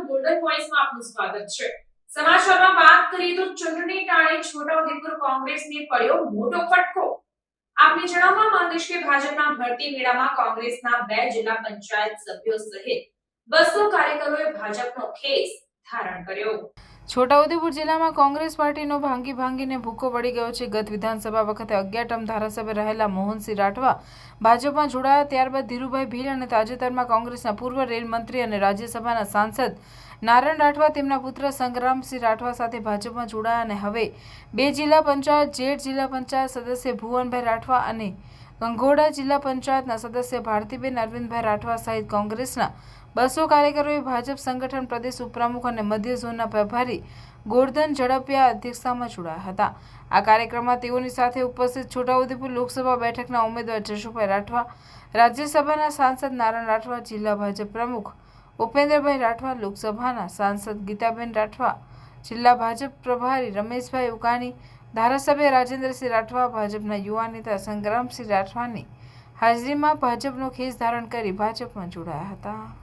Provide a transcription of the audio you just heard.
આપનું સ્વાગત છે. સમાચારમાં વાત કરીએ તો ચૂંટણી ટાણે છોટાઉદેપુર કોંગ્રેસને પડ્યો મોટો ફટકો. આપને જણાવવા માંગીશ કે ભાજપના ભરતી મેળામાં કોંગ્રેસના બે જિલ્લા પંચાયત સભ્યો સહિત બસો કાર્યકરોએ ભાજપનો ખેસ ધારણ કર્યો. છોટાઉદેપુર જિલ્લામાં કોંગ્રેસ પાર્ટીનો ભાંગી ભાંગીને ભૂકો પડી ગયો છે. ગત વિધાનસભા વખતે અગિયાર ટર્મ ધારાસભ્ય રહેલા મોહનસિંહ રાઠવા ભાજપમાં જોડાયા, ત્યારબાદ ધીરુભાઈ ભીલ અને તાજેતરમાં કોંગ્રેસના પૂર્વ રેલ મંત્રી અને રાજ્યસભાના સાંસદ નારાયણ રાઠવા તેમના પુત્ર સંગ્રામસિંહ રાઠવા સાથે ભાજપમાં જોડાયા અને હવે બે જિલ્લા પંચાયત, જેઠ જિલ્લા પંચાયત સદસ્ય ભુવનભાઈ રાઠવા અને ગંગોડા જિલ્લા પંચાયતના સદસ્ય ભારતીબેન અરવિંદભાઈ રાઠવા સહિત કોંગ્રેસના બસો કાર્યકરોએ ભાજપ સંગઠન પ્રદેશ ઉપપ્રમુખ અને મધ્ય ઝોનના પ્રભારી ગોરધન ઝડપિયા અધ્યક્ષતામાં જોડાયા હતા. આ કાર્યક્રમમાં તેઓની સાથે ઉપસ્થિત છોટાઉદેપુર લોકસભા બેઠકના ઉમેદવાર જશુભાઈ રાઠવા, રાજ્યસભાના સાંસદ નારાયણ રાઠવા, જિલ્લા ભાજપ પ્રમુખ ઉપેન્દ્રભાઈ રાઠવા, લોકસભાના સાંસદ ગીતાબેન રાઠવા, જિલ્લા ભાજપ પ્રભારી રમેશભાઈ ઉકાણી ધારાસભ્ય રાજેન્દ્રસિંહ રાઠવા ભાજપના યુવા નેતા સંગ્રામસિંહ રાઠવાની હાજરીમાં ભાજપનો ખેસ ધારણ કરી ભાજપમાં જોડાયા હતા.